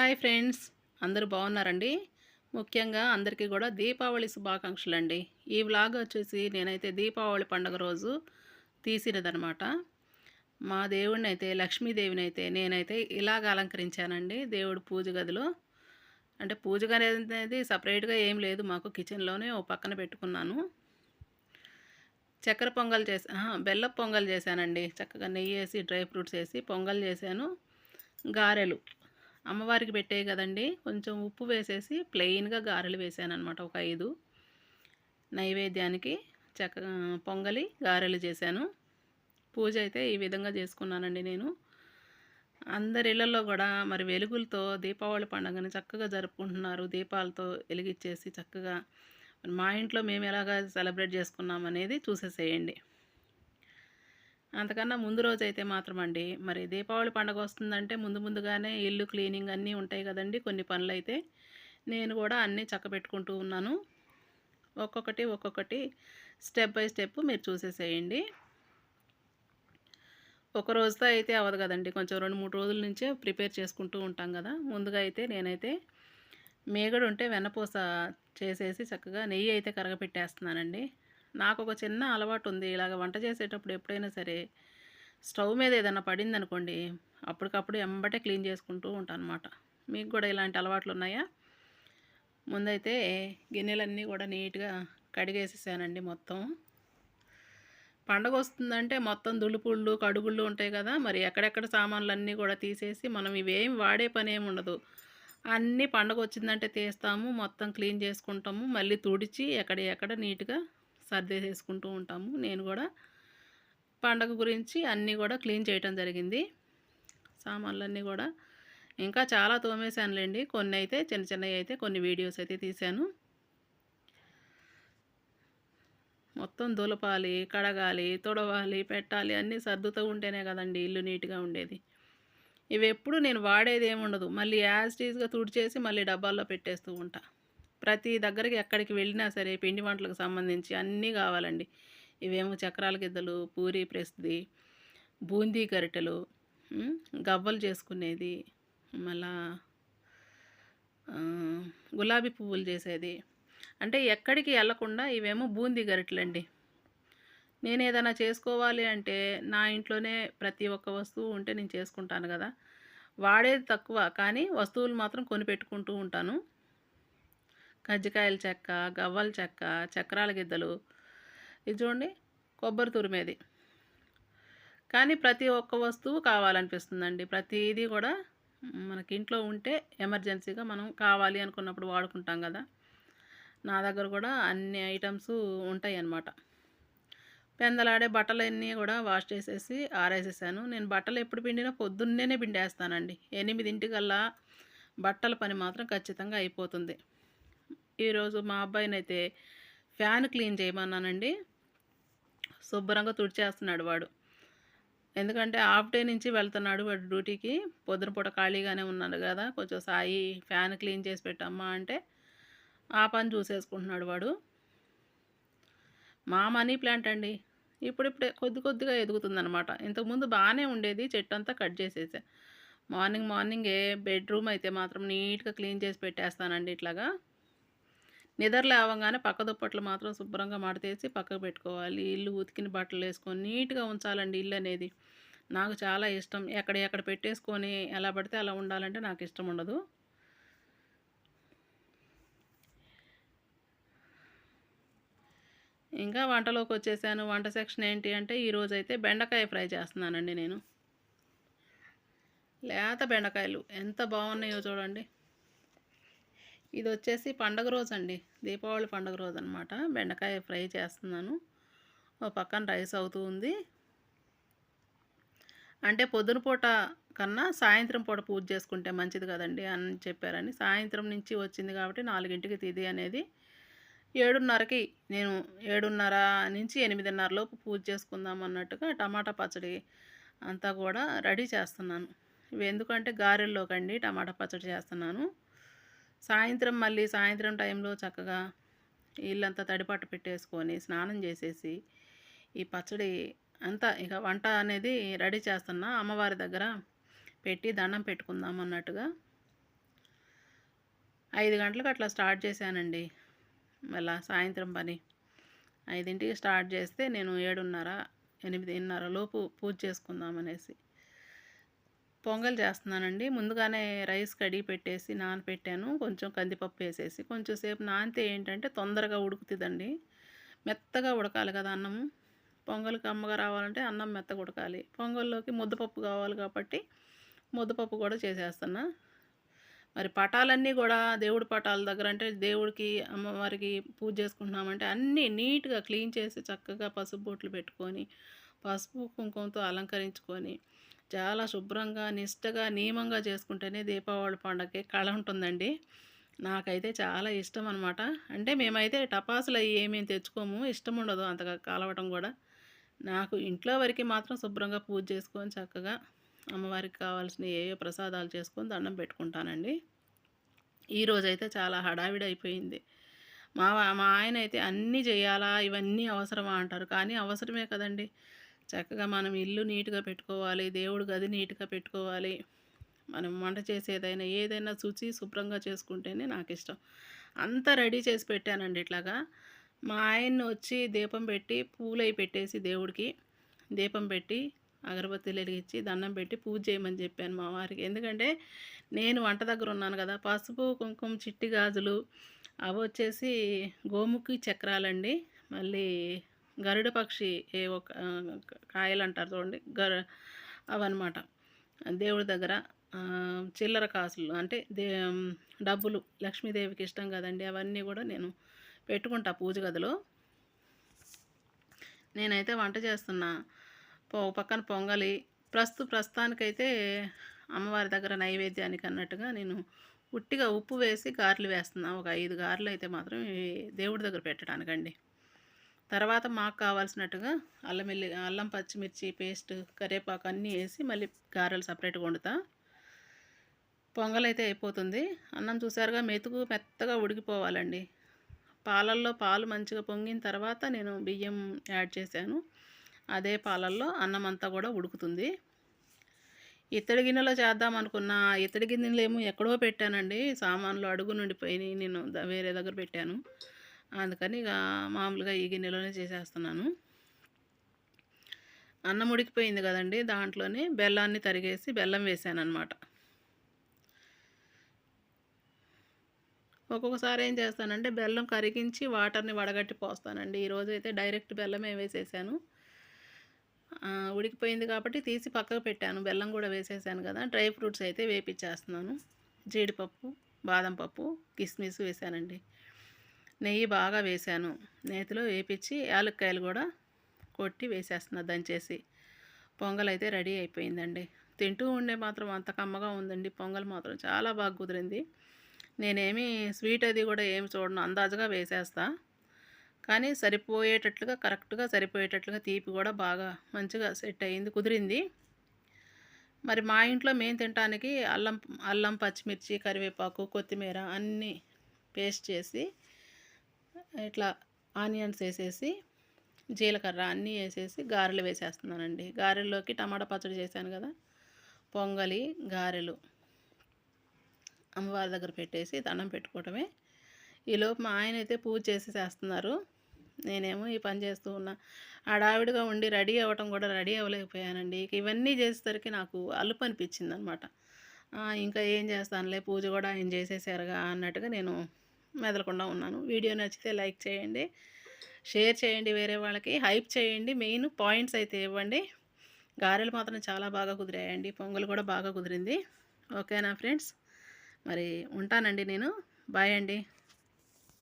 Hi friends. అందరూ బాగున్నారండి? ముఖ్యంగా అందరికీ కూడా దీపావళి శుభాకాంక్షలు అండి ఈ వ్లాగ్ వచ్చేసి నేనైతే దీపావళి పండుగ రోజు తీసినదనమాట మా దేవుడిని అయితే లక్ష్మీదేవిని అయితే నేనైతే ఇలాగ అలంకరించానండి దేవుడు పూజ గదిలో. అంటే పూజ గది అనేది సపరేట్గా ఏం లేదు మాకు కిచెన్లోనే ఓ పక్కన పెట్టుకున్నాను. చక్కెర పొంగల్ చేసా బెల్ల పొంగల్ చేశానండి. చక్కగా నెయ్యి వేసి డ్రై ఫ్రూట్స్ వేసి పొంగల్ చేశాను. గారెలు. అమ్మవారికి పెట్టే కదండి కొంచెం ఉప్పు వేసేసి ప్లెయిన్గా గారెలు వేసాను అనమాట ఒక ఐదు. నైవేద్యానికి చక్క పొంగలి గారెలు చేశాను. పూజ అయితే ఈ విధంగా చేసుకున్నానండి నేను. అందరి ఇళ్ళలో కూడా మరి వెలుగులతో దీపావళి పండుగని చక్కగా జరుపుకుంటున్నారు దీపాలతో వెలిగిచ్చేసి చక్కగా. మా ఇంట్లో మేము ఎలాగ సెలబ్రేట్ చేసుకున్నాం అనేది చూసేసేయండి. అంతకన్నా ముందు రోజు అయితే మాత్రం అండి మరి దీపావళి పండుగ వస్తుందంటే ముందు ముందుగానే ఇల్లు క్లీనింగ్ అన్నీ ఉంటాయి కదండి కొన్ని పనులు అయితే నేను కూడా అన్నీ చక్కబెట్టుకుంటూ ఉన్నాను. ఒక్కొక్కటి ఒక్కొక్కటి స్టెప్ బై స్టెప్ మీరు చూసేసేయండి. ఒక రోజుతో అయితే అవ్వదు కదండి కొంచెం రెండు మూడు రోజుల నుంచే ప్రిపేర్ చేసుకుంటూ ఉంటాం కదా. ముందుగా అయితే నేనైతే మేగడు ఉంటే వెన్నపూస చేసేసి చక్కగా నెయ్యి అయితే కరగపెట్టేస్తున్నానండి. నాకు ఒక చిన్న అలవాటు ఉంది ఇలాగ వంట చేసేటప్పుడు ఎప్పుడైనా సరే స్టవ్ మీద ఏదైనా పడింది అనుకోండి అప్పటికప్పుడు ఎంబటే క్లీన్ చేసుకుంటూ ఉంటాను అనమాట మీకు కూడా ఇలాంటి అలవాట్లు ఉన్నాయా? ముందైతే గిన్నెలన్నీ కూడా నీట్గా కడిగేసేసానండి మొత్తం. పండగ వస్తుందంటే మొత్తం దులుపుళ్ళు కడుగుళ్ళు ఉంటాయి కదా మరి ఎక్కడెక్కడ సామాన్లు అన్నీ కూడా తీసేసి మనం ఇవేం వాడే పని ఏమి ఉండదు అన్నీ పండగ వచ్చిందంటే తీస్తాము మొత్తం క్లీన్ చేసుకుంటాము మళ్ళీ తుడిచి ఎక్కడ ఎక్కడ నీట్గా సర్దేసేసుకుంటూ ఉంటాము. నేను కూడా పండగ గురించి అన్నీ కూడా క్లీన్ చేయటం జరిగింది. సామాన్లన్నీ కూడా ఇంకా చాలా తోమేశానులేండి. కొన్ని అయితే చిన్న చిన్నవి అయితే కొన్ని వీడియోస్ అయితే తీశాను. మొత్తం దులపాలి కడగాలి తుడవాలి పెట్టాలి అన్నీ సర్దుతూ ఉంటేనే కదండి ఇల్లు నీట్గా ఉండేది. ఇవి ఎప్పుడు నేను వాడేది ఏమి ఉండదు మళ్ళీ యాజ్ టీజ్గా తుడిచేసి మళ్ళీ డబ్బాల్లో పెట్టేస్తూ ఉంటా. ప్రతి దగ్గరికి ఎక్కడికి వెళ్ళినా సరే పిండి వంటలకు సంబంధించి అన్నీ కావాలండి. ఇవేమో చక్రాల గిద్దలు పూరి ప్రెస్ది బూందీ గరిటెలు గవ్వలు చేసుకునేది మళ్ళా గులాబీ పువ్వులు చేసేది. అంటే ఎక్కడికి వెళ్ళకుండా ఇవేమో బూందీ గరిటెలండి. నేను ఏదైనా చేసుకోవాలి అంటే నా ఇంట్లోనే ప్రతి ఒక్క వస్తువు ఉంటే నేను చేసుకుంటాను కదా. వాడేది తక్కువ కానీ వస్తువులు మాత్రం కొనిపెట్టుకుంటూ ఉంటాను. కజ్జికాయల చెక్క గవ్వల చెక్క చక్రాల గిద్దలు. ఇది చూడండి కొబ్బరి తురిమేది. కానీ ప్రతి ఒక్క వస్తువు కావాలనిపిస్తుందండి. ప్రతిదీ కూడా మనకి ఇంట్లో ఉంటే ఎమర్జెన్సీగా మనం కావాలి అనుకున్నప్పుడు వాడుకుంటాం కదా. నా దగ్గర కూడా అన్ని ఐటమ్స్ ఉంటాయి అన్నమాట పెందలాడే బట్టలన్నీ కూడా వాష్ చేసేసి ఆరేసేసాను. నేను బట్టలు ఎప్పుడు పిండినా పొద్దున్నేనే పిండేస్తానండి. ఎనిమిదింటికల్లా బట్టల పని మాత్రం ఖచ్చితంగా అయిపోతుంది. ఈరోజు మా అబ్బాయిని అయితే ఫ్యాన్ క్లీన్ చేయమన్నానండి. శుభ్రంగా తుడిచేస్తున్నాడు వాడు. ఎందుకంటే హాఫ్ డే నుంచి వెళ్తున్నాడు వాడు డ్యూటీకి. పొద్దునపూట ఖాళీగానే ఉన్నాడు కదా. కొంచెం సాయి ఫ్యాన్ క్లీన్ చేసి పెట్టమ్మా అంటే ఆ పని చూసేసుకుంటున్నాడు వాడు. మా మనీ ప్లాంట్ అండి. ఇప్పుడిప్పుడే కొద్ది కొద్దిగా ఎదుగుతుందనమాట ఇంతకుముందు బాగానే ఉండేది. చెట్టు అంతా కట్ చేసేసా. మార్నింగ్ మార్నింగే బెడ్రూమ్ అయితే మాత్రం నీట్గా క్లీన్ చేసి పెట్టేస్తానండి ఇట్లాగా. నిద్రలేవగానే పక్క దుప్పట్లు మాత్రం శుభ్రంగా మడతేసి పక్కకు పెట్టుకోవాలి. ఇల్లు ఉతికిన బట్టలు వేసుకొని నీట్గా ఉంచాలండి ఇల్లు అనేది. నాకు చాలా ఇష్టం. ఎక్కడ ఎక్కడ పెట్టేసుకొని ఎలా పడితే అలా ఉండాలంటే నాకు ఇష్టం ఉండదు. ఇంకా వంటలోకి వచ్చేసాను. వంట సెక్షన్ ఏంటి అంటే ఈరోజు అయితే బెండకాయ ఫ్రై చేస్తున్నానండి నేను. లేత బెండకాయలు. ఎంత బాగున్నాయో చూడండి. ఇది వచ్చేసి పండగ రోజు అండి దీపావళి పండగ రోజు అనమాట బెండకాయ ఫ్రై చేస్తున్నాను. ఓ పక్కన రైస్ అవుతూ ఉంది. అంటే పొద్దున పూట కన్నా సాయంత్రం పూట పూజ చేసుకుంటే మంచిది కదండి అని చెప్పారని. సాయంత్రం నుంచి వచ్చింది కాబట్టి నాలుగింటికి తిది అనేది ఏడున్నరకి నేను ఏడున్నర నుంచి ఎనిమిదిన్నర లోపు పూజ చేసుకుందాం అన్నట్టుగా టమాటా పచ్చడి అంతా కూడా రెడీ చేస్తున్నాను. ఇవి ఎందుకంటే గారెల్లోకండి టమాటా పచ్చడి చేస్తున్నాను. సాయంత్రం మళ్ళీ సాయంత్రం టైంలో చక్కగా ఇల్లంతా తడిపట్ట పెట్టేసుకొని స్నానం చేసేసి ఈ పచ్చడి అంతా ఇక వంట అనేది రెడీ చేస్తున్నా. అమ్మవారి దగ్గర పెట్టి దండం పెట్టుకుందాం అన్నట్టుగా ఐదు గంటలకు అట్లా స్టార్ట్ చేశానండి. మళ్ళా సాయంత్రం పని ఐదింటికి స్టార్ట్ చేస్తే నేను ఏడున్నర ఎనిమిదిన్నర లోపు పూజ చేసుకుందామనేసి పొంగల్ చేస్తున్నానండి. ముందుగానే రైస్ కడిగి పెట్టేసి నానపెట్టాను. కొంచెం కందిపప్పు వేసేసి కొంచెం సేపు నానితే ఏంటంటే తొందరగా ఉడుకుతుందండి. మెత్తగా ఉడకాలి కదా అన్నము పొంగల్కి అమ్మగా రావాలంటే అన్నం మెత్తగా ఉడకాలి. పొంగల్లోకి ముద్దపప్పు కావాలి కాబట్టి ముద్దపప్పు కూడా చేసేస్తున్నా. మరి పటాలన్నీ కూడా దేవుడి పటాల దగ్గర అంటే దేవుడికి అమ్మవారికి పూజ చేసుకుంటున్నామంటే అన్నీ నీట్గా క్లీన్ చేసి చక్కగా పసుపు బొట్లు పెట్టుకొని పసుపు కుంకుమతో అలంకరించుకొని చాలా శుభ్రంగా నిష్టగా నియమంగా చేసుకుంటేనే దీపావళి పండగకి కళ ఉంటుందండి. నాకైతే చాలా ఇష్టం అనమాట అంటే మేమైతే టపాసులు అవి ఏమేమి తెచ్చుకోము ఇష్టం ఉండదు అంతగా కలవటం కూడా. నాకు ఇంట్లో వరకు మాత్రం శుభ్రంగా పూజ చేసుకొని చక్కగా అమ్మవారికి కావాల్సిన ఏ ఏ ప్రసాదాలు చేసుకొని దండం పెట్టుకుంటానండి. ఈరోజైతే చాలా హడావిడి అయిపోయింది. మా మా ఆయన అయితే అన్నీ చేయాలా ఇవన్నీ అవసరమా అంటారు. కానీ అవసరమే కదండి. చక్కగా మనం ఇల్లు నీట్గా పెట్టుకోవాలి దేవుడు గది నీట్గా పెట్టుకోవాలి. మనం వంట చేసేదైనా ఏదైనా శుచి శుభ్రంగా చేసుకుంటేనే నాకు ఇష్టం అంతా రెడీ చేసి పెట్టానండి ఇట్లాగా. మా ఆయన్ని వచ్చి దీపం పెట్టి పూలై పెట్టేసి దేవుడికి దీపం పెట్టి అగరబత్తి వెలిగించి దండం పెట్టి పూజ చేయమని చెప్పాను మా వారికి. ఎందుకంటే నేను వంట దగ్గర ఉన్నాను కదా పసుపు కుంకుమ చిట్టి గాజులు అవి వచ్చేసి గోముఖి చక్రాలండి. మళ్ళీ గరుడ పక్షి ఏ ఒక కాయలు అంటారు చూడండి. గరు అవన్నమాట. దేవుడి దగ్గర చిల్లర కాసులు అంటే దే డబ్బులు లక్ష్మీదేవికి ఇష్టం కదండి అవన్నీ కూడా నేను పెట్టుకుంటా పూజ గదిలో. నేనైతే వంట చేస్తున్నా. పో పక్కన పొంగలి. ప్రస్తు ప్రస్తుతానికైతే అమ్మవారి దగ్గర నైవేద్యానికి అన్నట్టుగా నేను ఉట్టిగా ఉప్పు వేసి గారెలు వేస్తున్నాను ఒక ఐదు గారెలు అయితే మాత్రం దేవుడి దగ్గర పెట్టడానికండి. తర్వాత మాకు కావాల్సినట్టుగా అల్లం వెల్లి అల్లం పచ్చిమిర్చి పేస్ట్ కరివేపాకు అన్నీ వేసి మళ్ళీ గారెలు సపరేట్గా వండుతా. పొంగల్ అయితే అయిపోతుంది. అన్నం చూసారుగా మెతుకు మెత్తగా ఉడికిపోవాలండి. పాలల్లో పాలు మంచిగా పొంగిన తర్వాత నేను బియ్యం యాడ్ చేశాను. అదే పాలల్లో అన్నం అంతా కూడా ఉడుకుతుంది. ఇత్తడి గిన్నెలో చేద్దాం అనుకున్న ఇత్తడి గిన్నెలు ఏమో ఎక్కడో పెట్టానండి. సామాన్లు అడుగు నుండిపోయినాయి నేను వేరే దగ్గర పెట్టాను. అందుకని ఇక మామూలుగా ఈ గిన్నెలోనే చేసేస్తున్నాను. అన్నం ఉడికిపోయింది కదండి దాంట్లోనే బెల్లాన్ని తరిగేసి బెల్లం వేసాను అనమాట ఒక్కొక్కసారి ఏం చేస్తానంటే బెల్లం కరిగించి వాటర్ని వడగట్టి పోస్తానండి. ఈరోజు అయితే డైరెక్ట్ బెల్లమే వేసేసాను. ఉడికిపోయింది కాబట్టి తీసి పక్కకు పెట్టాను. బెల్లం కూడా వేసేసాను కదా డ్రై ఫ్రూట్స్ అయితే వేపించేస్తున్నాను జీడిపప్పు బాదం పప్పు కిస్మిస్ వేసానండి. నెయ్యి బాగా వేశాను. నేతిలో వేపించి యాలక్కాయలు కూడా కొట్టి వేసేస్తున్నా దంచేసి. పొంగల్ అయితే రెడీ అయిపోయిందండి. తింటూ ఉండే మాత్రం అంత కమ్మగా ఉందండి. పొంగల్ మాత్రం చాలా బాగా కుదిరింది. నేనేమి స్వీట్ అది కూడా ఏమి చూడను. అందాజుగా వేసేస్తా. కానీ సరిపోయేటట్లుగా కరెక్ట్గా సరిపోయేటట్లుగా తీపి కూడా బాగా మంచిగా సెట్ అయ్యింది కుదిరింది. మరి మా ఇంట్లో మేము తినడానికి అల్లం అల్లం పచ్చిమిర్చి కరివేపాకు కొత్తిమీర అన్నీ పేస్ట్ చేసి ఇట్లా ఆనియన్స్ వేసేసి జీలకర్ర అన్నీ వేసేసి గారెలు వేసేస్తున్నానండి. గారెల్లోకి టమాటా పచ్చడి చేశాను కదా పొంగలి గారెలు అమ్మవారి దగ్గర పెట్టేసి దండం పెట్టుకోవటమే. ఈలోపు మా ఆయన అయితే పూజ చేసి చేస్తున్నారు. నేనేమో ఈ పని చేస్తూ ఉన్నా. ఆడావిడిగా ఉండి రెడీ అవ్వటం కూడా రెడీ అవ్వలేకపోయానండి. ఇవన్నీ చేసేసరికి నాకు అలుపు అనిపించింది అనమాట ఇంకా ఏం చేస్తానులే పూజ కూడా ఆయన చేసేసారుగా అన్నట్టుగా నేను మెదలకుండా ఉన్నాను. వీడియో నచ్చితే లైక్ చేయండి షేర్ చేయండి వేరే వాళ్ళకి హైప్ చేయండి. మెయిన్ పాయింట్స్ అయితే ఇవ్వండి. గారెలు మాత్రం చాలా బాగా కుదిరాయండి. పొంగల్ కూడా బాగా కుదిరింది. ఓకేనా ఫ్రెండ్స్? మరి ఉంటానండి నేను. బాయ్ అండి.